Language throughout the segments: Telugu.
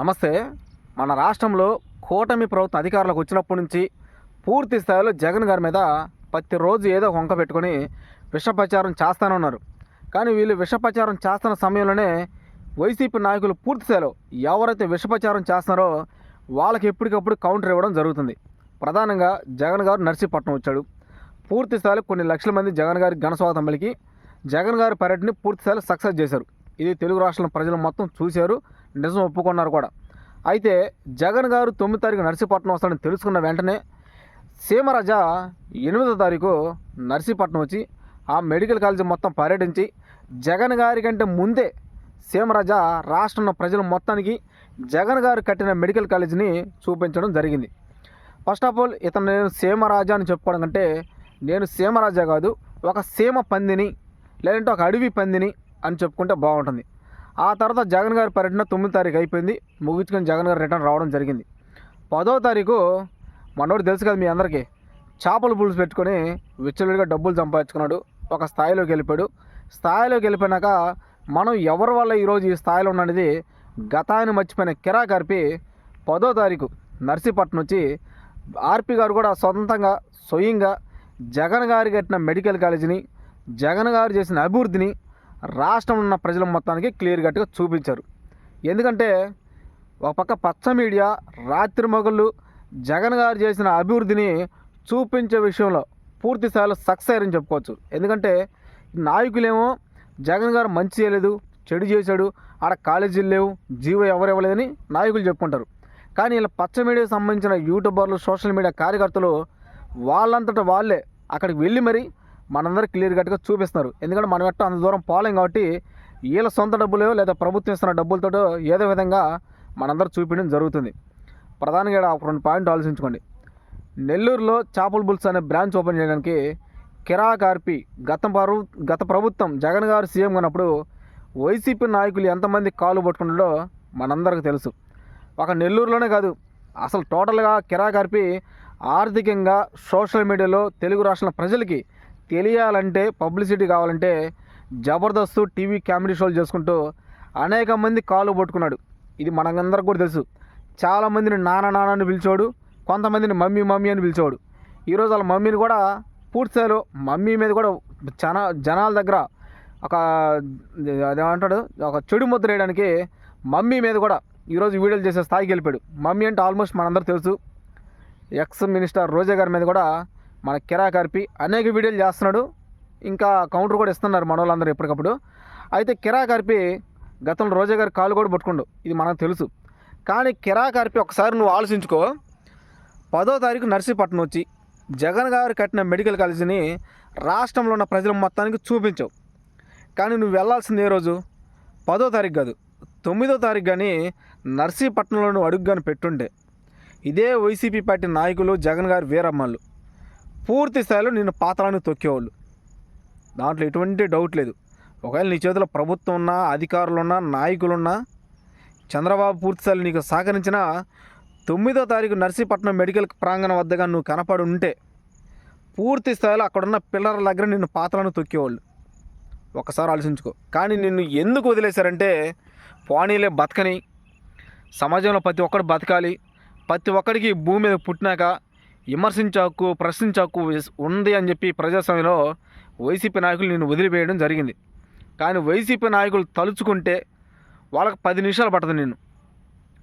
నమస్తే. మన రాష్ట్రంలో కూటమి ప్రభుత్వం అధికారులకు వచ్చినప్పటి నుంచి పూర్తి స్థాయిలో జగన్ గారి మీద ప్రతిరోజు ఏదో వంక పెట్టుకొని విషప్రచారం చేస్తూనే ఉన్నారు. కానీ వీళ్ళు విషప్రచారం చేస్తున్న సమయంలోనే వైసీపీ నాయకులు పూర్తి స్థాయిలో ఎవరైతే విషప్రచారం చేస్తున్నారో వాళ్ళకి ఎప్పటికప్పుడు కౌంటర్ ఇవ్వడం జరుగుతుంది. ప్రధానంగా జగన్ గారు నర్సీపట్నం వచ్చాడు. పూర్తి స్థాయిలో కొన్ని లక్షల మంది జగన్ గారి ఘనస్వాగతం పలికి జగన్ గారి పర్యటనని పూర్తి స్థాయిలో సక్సెస్ చేశారు. ఇది తెలుగు రాష్ట్రాల ప్రజలు మొత్తం చూశారు. నిజం ఒప్పుకున్నారు కూడా. అయితే జగన్ గారు తొమ్మిది తారీఖు నర్సీపట్నం వస్తాడని తెలుసుకున్న వెంటనే సీమరాజా ఎనిమిదో తారీఖు నర్సీపట్నం వచ్చి ఆ మెడికల్ కాలేజీ మొత్తం పర్యటించి జగన్ గారి కంటే ముందే సీమరాజా రాష్ట్రంలో ప్రజలు మొత్తానికి జగన్ గారు కట్టిన మెడికల్ కాలేజీని చూపించడం జరిగింది. ఫస్ట్ ఆఫ్ ఆల్ ఇతను నేను సీమరాజా అని చెప్పుకోవడం కంటే నేను సీమరాజా కాదు ఒక సీమ పందిని లేదంటే ఒక అడవి పందిని అని చెప్పుకుంటే బాగుంటుంది. ఆ తర్వాత జగన్ గారి పర్యటన తొమ్మిది తారీఖు అయిపోయింది. ముగించుకొని జగన్ గారు రిటర్న్ రావడం జరిగింది. పదో తారీఖు మనోడు తెలుసు కదా మీ అందరికీ చేపల పులుసు పెట్టుకొని విచ్చలుడిగా డబ్బులు సంపాదించుకున్నాడు. ఒక స్థాయిలోకి వెళ్ళిపోయాడు. స్థాయిలోకి వెళ్ళిపోయినాక మనం ఎవరి వల్ల ఈరోజు ఈ స్థాయిలో ఉన్నది గతాన్ని మర్చిపోయిన కిరా కార్పి పదో తారీఖు నర్సీపట్నం వచ్చి ఆర్పి గారు కూడా సొంతంగా స్వయంగా జగన్ గారు కట్టిన మెడికల్ కాలేజీని జగన్ గారు చేసిన అభివృద్ధిని రాష్ట్రంలో ఉన్న ప్రజల మొత్తానికి క్లియర్ కట్గా చూపించారు. ఎందుకంటే ఒక పక్క పచ్చ మీడియా రాత్రి మొగళ్ళు జగన్ గారు చేసిన అభివృద్ధిని చూపించే విషయంలో పూర్తి స్థాయిలో సక్సెస్ అయ్యారని చెప్పుకోవచ్చు. ఎందుకంటే నాయకులేమో జగన్ గారు మంచి చేయలేదు చెడు చేశాడు ఆడ కాలేజీలు లేవు జీవో ఎవరు ఇవ్వలేదని నాయకులు చెప్పుకుంటారు. కానీ ఇలా పచ్చ మీడియాకు సంబంధించిన యూట్యూబర్లు సోషల్ మీడియా కార్యకర్తలు వాళ్ళంతటా వాళ్ళే అక్కడికి వెళ్ళి మరీ మనందరూ క్లియర్ కట్గా చూపిస్తున్నారు. ఎందుకంటే మనం ఎట్టో అంత దూరం పోలేం కాబట్టి వీళ్ళ సొంత డబ్బులు లేదా ప్రభుత్వం ఇస్తున్న డబ్బులతో ఏదో విధంగా మనందరూ చూపించడం జరుగుతుంది. ప్రధానంగా ఒక రెండు పాయింట్ ఆలోచించుకోండి. నెల్లూరులో చేపల బుల్స్ అనే బ్రాంచ్ ఓపెన్ చేయడానికి కిరాకార్పి గత పరు గత ప్రభుత్వం జగన్ గారు సీఎం ఉన్నప్పుడు వైసీపీ నాయకులు ఎంతమంది కాలు పట్టుకున్నాడో మనందరికీ తెలుసు. ఒక నెల్లూరులోనే కాదు అసలు టోటల్గా కిరాకార్పి ఆర్థికంగా సోషల్ మీడియాలో తెలుగు రాష్ట్రాల ప్రజలకి తెలియాలంటే పబ్లిసిటీ కావాలంటే జబర్దస్త్ టీవీ కామెడీ షోలు చేసుకుంటూ అనేక మంది కాలు పట్టుకున్నాడు. ఇది మనందరికి కూడా తెలుసు. చాలామందిని నాన్న నాన్న అని పిలిచోడు కొంతమందిని మమ్మీ మమ్మీ అని పిలిచేవాడు. ఈరోజు వాళ్ళ మమ్మీని కూడా పూర్తిస్థాయిలో మమ్మీ మీద కూడా జన జనాల దగ్గర ఒక అదేమంటాడు ఒక చెడు ముద్ర వేయడానికి మమ్మీ మీద కూడా ఈరోజు వీడియోలు చేసే స్థాయికి వెళ్ళిపోయాడు. మమ్మీ అంటే ఆల్మోస్ట్ మనందరూ తెలుసు. ఎక్స్ మినిస్టర్ రోజా గారి మీద కూడా మన కిరా కార్పి అనేక వీడియోలు చేస్తున్నాడు. ఇంకా కౌంటర్ కూడా ఇస్తున్నారు మన వాళ్ళందరూ ఎప్పటికప్పుడు. అయితే కిరా కార్పి గతంలో రోజా గారి కాలు కూడా పట్టుకుండు. ఇది మనకు తెలుసు. కానీ కిరా కార్పి ఒకసారి నువ్వు ఆలోచించుకో. పదో తారీఖు నర్సీపట్నం వచ్చి జగన్ గారు కట్టిన మెడికల్ కాలేజీని రాష్ట్రంలో ఉన్న ప్రజల మొత్తానికి చూపించవు. కానీ నువ్వు వెళ్ళాల్సింది ఏ రోజు? పదో తారీఖు కాదు. తొమ్మిదో తారీఖు కానీ నర్సీపట్నంలో నువ్వు అడుగు కానీ పెట్టుండే ఇదే వైసీపీ పార్టీ నాయకులు జగన్ గారు వీరమ్మలు. పూర్తి స్థాయిలో నిన్ను పాత్రను తొక్కేవాళ్ళు. దాంట్లో ఎటువంటి డౌట్ లేదు. ఒకవేళ నీ చేతిలో ప్రభుత్వం ఉన్నా అధికారులు ఉన్నా నాయకులు చంద్రబాబు పూర్తిస్థాయిలో నీకు సహకరించిన తొమ్మిదో తారీఖు నర్సీపట్నం మెడికల్ ప్రాంగణం వద్దగా నువ్వు కనపడి ఉంటే పూర్తి స్థాయిలో అక్కడున్న పిల్లల దగ్గర నిన్ను పాత్రలను తొక్కేవాళ్ళు. ఒకసారి ఆలోచించుకో. కానీ నిన్ను ఎందుకు వదిలేశారంటే పోనీలే బతకని సమాజంలో ప్రతి ఒక్కడు బతకాలి. ప్రతి ఒక్కడికి భూమి మీద పుట్టినాక విమర్శించాకు ప్రశ్నించాకు ఉంది అని చెప్పి ప్రజాస్వామ్యంలో వైసీపీ నాయకులు నేను వదిలివేయడం జరిగింది. కానీ వైసీపీ నాయకులు తలుచుకుంటే వాళ్ళకి పది నిమిషాలు పడుతుంది నేను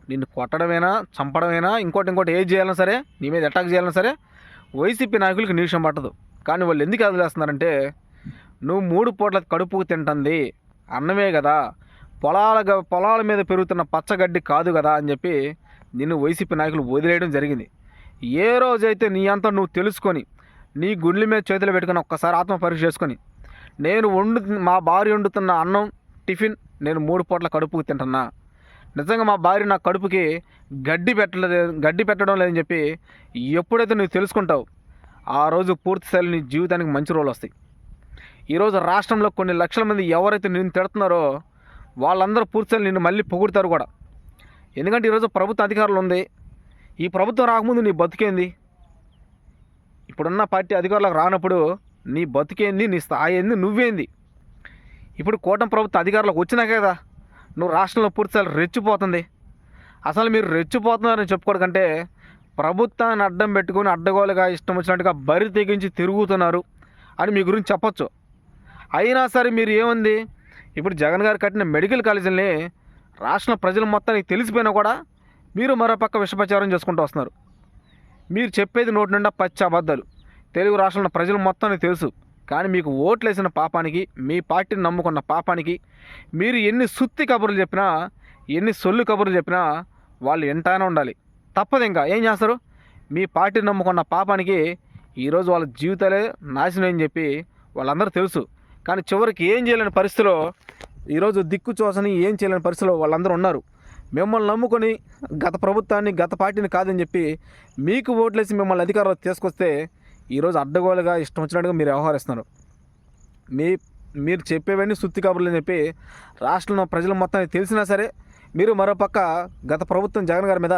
నిన్ను కొట్టడమేనా చంపడమేనా ఇంకోటి ఇంకోటి ఏది చేయాలన్నా సరే నీ మీద అటాక్ చేయాలన్నా సరే వైసీపీ నాయకులకి నిమిషం పట్టదు. కానీ వాళ్ళు ఎందుకు వదిలేస్తున్నారంటే నువ్వు మూడు పూట్ల కడుపు తింటుంది అన్నమే కదా. పొలాల పొలాల మీద పెరుగుతున్న పచ్చగడ్డి కాదు కదా అని చెప్పి నిన్ను వైసీపీ నాయకులు వదిలేయడం జరిగింది. ఏ రోజైతే నీ అంతా నువ్వు తెలుసుకొని నీ గుండెల మీద చేతులు పెట్టుకొని ఒక్కసారి ఆత్మ పరీక్ష చేసుకొని నేను వండు మా భార్య వండుతున్న అన్నం టిఫిన్ నేను మూడు పూట్ల కడుపుకు తింటున్నా. నిజంగా మా భార్య నా కడుపుకి గడ్డి పెట్టలేదు గడ్డి పెట్టడం లేదని చెప్పి ఎప్పుడైతే నువ్వు తెలుసుకుంటావు ఆ రోజు పూర్తిస్థాయిలో నీ జీవితానికి మంచి రోజులు వస్తాయి. ఈరోజు రాష్ట్రంలో కొన్ని లక్షల మంది ఎవరైతే నిన్ను తిడుతున్నారో వాళ్ళందరూ పూర్తిస్థాయిలో నిన్ను మళ్ళీ పొగుడతారు కూడా. ఎందుకంటే ఈరోజు ప్రభుత్వ అధికారులు ఉంది ఈ ప్రభుత్వం రాకముందు నీ బతికేంది? ఇప్పుడున్న పార్టీ అధికారులకు రానప్పుడు నీ బతికేంది నీ స్థాయి ఏంది నువ్వేంది? ఇప్పుడు కూటమి ప్రభుత్వ అధికారులకు వచ్చినా కదా నువ్వు రాష్ట్రంలో పూర్తిసారి రెచ్చిపోతుంది. అసలు మీరు రెచ్చిపోతున్నారని చెప్పుకోవడం కంటే ప్రభుత్వాన్ని అడ్డం పెట్టుకుని అడ్డగోలుగా ఇష్టం వచ్చినట్టుగా బరి తెగించి తిరుగుతున్నారు అని మీ గురించి చెప్పచ్చు. అయినా సరే మీరు ఏముంది? ఇప్పుడు జగన్ గారు కట్టిన మెడికల్ కాలేజీలని రాష్ట్ర ప్రజలు మొత్తానికి తెలిసిపోయినా కూడా మీరు మరోపక్క విషప్రచారం చేసుకుంటూ వస్తున్నారు. మీరు చెప్పేది నోటి నిండా పచ్చి అబద్ధాలు. తెలుగు రాష్ట్రంలో ప్రజలు మొత్తానికి తెలుసు. కానీ మీకు ఓట్లేసిన పాపానికి మీ పార్టీని నమ్ముకున్న పాపానికి మీరు ఎన్ని సుత్తి కబుర్లు చెప్పినా ఎన్ని సొల్లు కబుర్లు చెప్పినా వాళ్ళు ఎంటైనా ఉండాలి. తప్పదు ఇంకా. ఏం చేస్తారు? మీ పార్టీని నమ్ముకున్న పాపానికి ఈరోజు వాళ్ళ జీవితాలే నాశనం అని చెప్పి వాళ్ళందరూ తెలుసు. కానీ చివరికి ఏం చేయలేని పరిస్థితిలో ఈరోజు దిక్కు చూసని ఏం చేయలేని పరిస్థితిలో వాళ్ళందరూ ఉన్నారు. మిమ్మల్ని నమ్ముకొని గత ప్రభుత్వాన్ని గత పార్టీని కాదని చెప్పి మీకు ఓట్లేసి మిమ్మల్ని అధికారంలో తీసుకొస్తే ఈరోజు అడ్డగోలుగా ఇష్టం వచ్చినట్టుగా మీరు వ్యవహరిస్తున్నారు. మీ మీరు చెప్పేవన్నీ సుత్తి కబుర్లు అని చెప్పి రాష్ట్రంలో ప్రజలు మొత్తానికి తెలిసినా సరే మీరు మరోపక్క గత ప్రభుత్వం జగన్ గారి మీద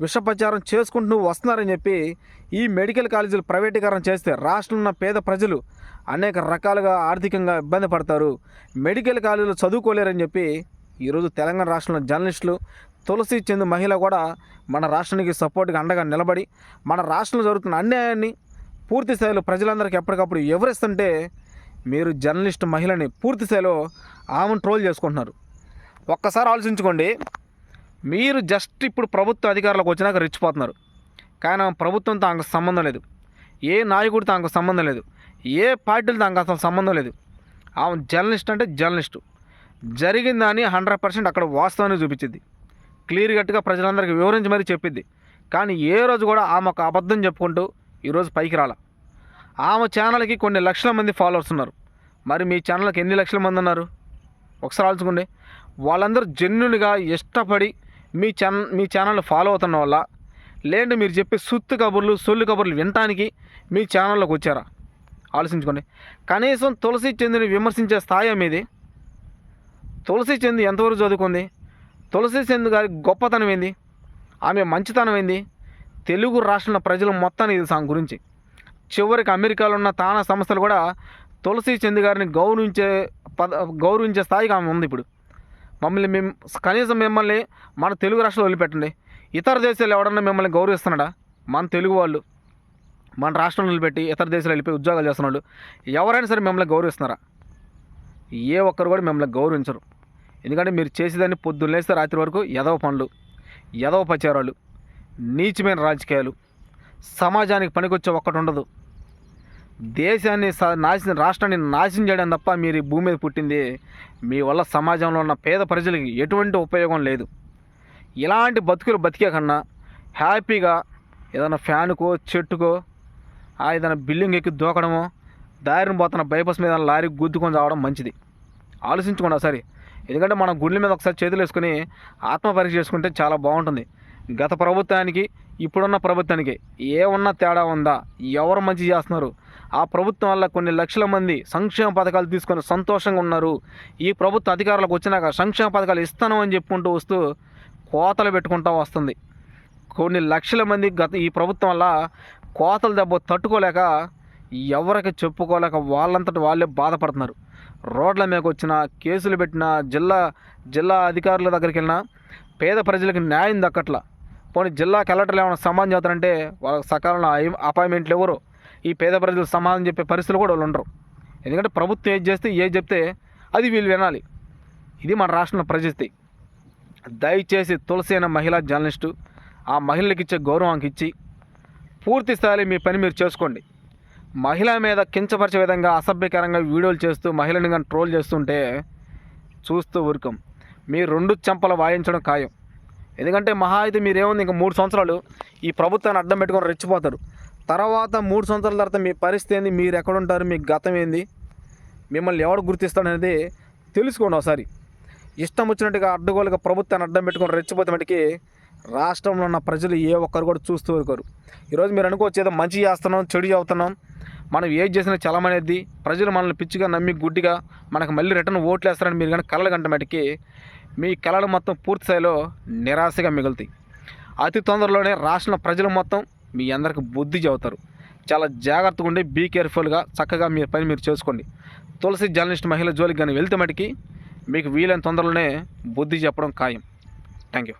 విషప్రచారం చేసుకుంటూ వస్తున్నారని చెప్పి ఈ మెడికల్ కాలేజీలు ప్రైవేటీకరణ చేస్తే రాష్ట్రంలో ఉన్న పేద ప్రజలు అనేక రకాలుగా ఆర్థికంగా ఇబ్బంది పడతారు. మెడికల్ కాలేజీలు చదువుకోలేరని చెప్పి ఈరోజు తెలంగాణ రాష్ట్రంలో జర్నలిస్టులు తులసి చెందు మహిళ కూడా మన రాష్ట్రానికి సపోర్ట్గా అండగా నిలబడి మన రాష్ట్రంలో జరుగుతున్న అన్యాయాన్ని పూర్తి స్థాయిలో ప్రజలందరికీ ఎప్పటికప్పుడు ఎవరిస్తుంటే మీరు జర్నలిస్ట్ మహిళని పూర్తి స్థాయిలో ఆమెను ట్రోల్ చేసుకుంటున్నారు. ఒక్కసారి ఆలోచించుకోండి. మీరు జస్ట్ ఇప్పుడు ప్రభుత్వ అధికారులకు వచ్చినాక రెచ్చిపోతున్నారు. కానీ ఆమె ప్రభుత్వంతో ఆమెకు సంబంధం లేదు. ఏ నాయకుడితో ఆమెకు సంబంధం లేదు. ఏ పార్టీలతో ఆమెకు అసలు సంబంధం లేదు. ఆమె జర్నలిస్ట్ అంటే జర్నలిస్టు. జరిగిందని హండ్రెడ్ పర్సెంట్ అక్కడ వాస్తవాన్ని చూపించింది. క్లియర్ కట్గా ప్రజలందరికీ వివరించి మరీ చెప్పిద్ది కానీ ఏ రోజు కూడా ఆమె ఒక అబద్ధం చెప్పుకుంటూ ఈరోజు పైకి రాల. ఆమె ఛానల్కి కొన్ని లక్షల మంది ఫాలోవర్స్ ఉన్నారు. మరి మీ ఛానల్కి ఎన్ని లక్షల మంది ఉన్నారు? ఒకసారి ఆలోచుకోండి వాళ్ళందరూ జెన్యున్గా ఇష్టపడి మీ ఛాన్ మీ ఛానల్ ఫాలో అవుతున్న వల్ల లేదంటే మీరు చెప్పే సుత్తు కబుర్లు సొల్లు కబుర్లు వినటానికి మీ ఛానల్లోకి వచ్చారా? ఆలోచించుకోండి. కనీసం తులసి చెందిని విమర్శించే స్థాయి మీది తులసి చంద్ ఎంతవరకు చదువుకుంది? తులసి చంద్ గారి గొప్పతనం ఏంది? ఆమె మంచితనం ఏంది? తెలుగు రాష్ట్రంలో ప్రజలు మొత్తానికి ఇది ఆమె గురించి. చివరికి అమెరికాలో ఉన్న తానా సంస్థలు కూడా తులసి చంద్ గారిని గౌరవించే పద గౌరవించే స్థాయికి ఆమె ఉంది ఇప్పుడు. మమ్మల్ని మేము కనీసం మిమ్మల్ని మన తెలుగు రాష్ట్రంలో వదిలిపెట్టండి. ఇతర దేశాలు ఎవడన్నా మిమ్మల్ని గౌరవిస్తున్నాడా? మన తెలుగు వాళ్ళు. మన రాష్ట్రంలో వదిలిపెట్టి ఇతర దేశాలు వెళ్ళిపోయి ఉద్యోగాలు చేస్తున్నాడు ఎవరైనా సరే మిమ్మల్ని గౌరవిస్తున్నారా? ఏ ఒక్కరు కూడా మిమ్మల్ని గౌరవించరు. ఎందుకంటే మీరు చేసేదాన్ని పొద్దున్న లేస్తే రాత్రి వరకు ఎదవ పనులు ఎదవ ప్రచారాలు నీచమైన రాజకీయాలు. సమాజానికి పనికొచ్చే ఒక్కటి ఉండదు. దేశాన్ని నాశనం రాష్ట్రాన్ని నాశనం చేయడం తప్ప మీరు ఈ భూమి మీద పుట్టింది మీ వల్ల సమాజంలో ఉన్న పేద ప్రజలకి ఎటువంటి ఉపయోగం లేదు. ఇలాంటి బతుకులు బతికే కన్నా హ్యాపీగా ఏదైనా ఫ్యాన్కో చెట్టుకో ఆ ఏదైనా బిల్డింగ్ ఎక్కి దూకడమో దారిని పోతున్న బైపాస్ మీద లారీ గుద్దుకొని రావడం మంచిది. ఆలోచించుకోండి ఒకసారి. ఎందుకంటే మన గుండెల మీద ఒకసారి చేతులు వేసుకుని ఆత్మపరీక్ష చేసుకుంటే చాలా బాగుంటుంది. గత ప్రభుత్వానికి ఇప్పుడున్న ప్రభుత్వానికి ఏమన్నా తేడా ఉందా? ఎవరు మంచి చేస్తున్నారు? ఆ ప్రభుత్వం వల్ల కొన్ని లక్షల మంది సంక్షేమ పథకాలు తీసుకొని సంతోషంగా ఉన్నారు. ఈ ప్రభుత్వ అధికారులకు వచ్చినాక సంక్షేమ పథకాలు ఇస్తాను అని చెప్పుకుంటూ వస్తూ కోతలు పెట్టుకుంటూ వస్తుంది. కొన్ని లక్షల మంది గత ఈ ప్రభుత్వం వల్ల కోతలు దెబ్బ తట్టుకోలేక ఎవరికి చెప్పుకోలేక వాళ్ళంతటి వాళ్ళే బాధపడుతున్నారు. రోడ్ల మీదకి వచ్చిన కేసులు పెట్టిన జిల్లా జిల్లా అధికారుల దగ్గరికి వెళ్ళినా పేద ప్రజలకు న్యాయం దక్కట్లా. పోనీ జిల్లా కలెక్టర్లు ఏమైనా సమాధానం చేస్తారంటే వాళ్ళకి సకాలంలో అపాయింట్మెంట్లు ఎవరు? ఈ పేద ప్రజలు సమాధానం చెప్పే పరిస్థితులు కూడా వాళ్ళు ఉండరు ఎందుకంటే ప్రభుత్వం ఏది చేస్తే ఏది చెప్తే అది వీళ్ళు వినాలి. ఇది మన రాష్ట్రంలో పరిస్థితి దయచేసి తులసి అయిన మహిళా జర్నలిస్టు ఆ మహిళలకు ఇచ్చే గౌరవానికి ఇచ్చి పూర్తి స్థాయిలో మీ పని మీరు చేసుకోండి. మహిళ మీద కించపరిచే విధంగా అసభ్యకరంగా వీడియోలు చేస్తూ మహిళని కానీ ట్రోల్ చేస్తుంటే చూస్తూ ఊరుకం. మీ రెండు చెంపలు వాయించడం ఖాయం. ఎందుకంటే మహా అయితే మీరేముంది ఇంకా మూడు సంవత్సరాలు ఈ ప్రభుత్వాన్ని అడ్డం పెట్టుకొని రెచ్చిపోతారు. తర్వాత మూడు సంవత్సరాల తర్వాత మీ పరిస్థితి ఏంది? మీరు ఎక్కడ ఉంటారు మీ గతం ఏంది? మిమ్మల్ని ఎవడు గుర్తిస్తాడనేది తెలుసుకోండి ఒకసారి. ఇష్టం వచ్చినట్టుగా అడ్డగోలుగా ప్రభుత్వాన్ని అడ్డం పెట్టుకొని రెచ్చిపోతే మటుకి రాష్ట్రంలో ఉన్న ప్రజలు ఏ ఒక్కరు కూడా చూస్తూ ఊరుకోరు. ఈరోజు మీరు అనుకోవచ్చు ఏదో మంచి చేస్తున్నాం చెడు చదువుతున్నాం. మనం ఏది చేసినా చలమనేది. ప్రజలు మనల్ని పిచ్చిగా నమ్మి గుడ్డిగా మనకు మళ్ళీ రిటర్న్ ఓట్లు వేస్తారని మీరు కానీ కలలు గంట మటుకి మీ కళలు మొత్తం పూర్తి స్థాయిలో నిరాశగా మిగులుతాయి. అతి తొందరలోనే రాష్ట్రంలో ప్రజలు మొత్తం మీ అందరికి బుద్ధి చెబుతారు. చాలా జాగ్రత్తగా ఉండి బీ కేర్ఫుల్గా చక్కగా మీ పని మీరు చేసుకోండి. తులసి జర్నలిస్ట్ మహిళ జోలికి కానీ వెళ్తే మటుకి మీకు వీలైన తొందరలోనే బుద్ధి చెప్పడం ఖాయం. Thank you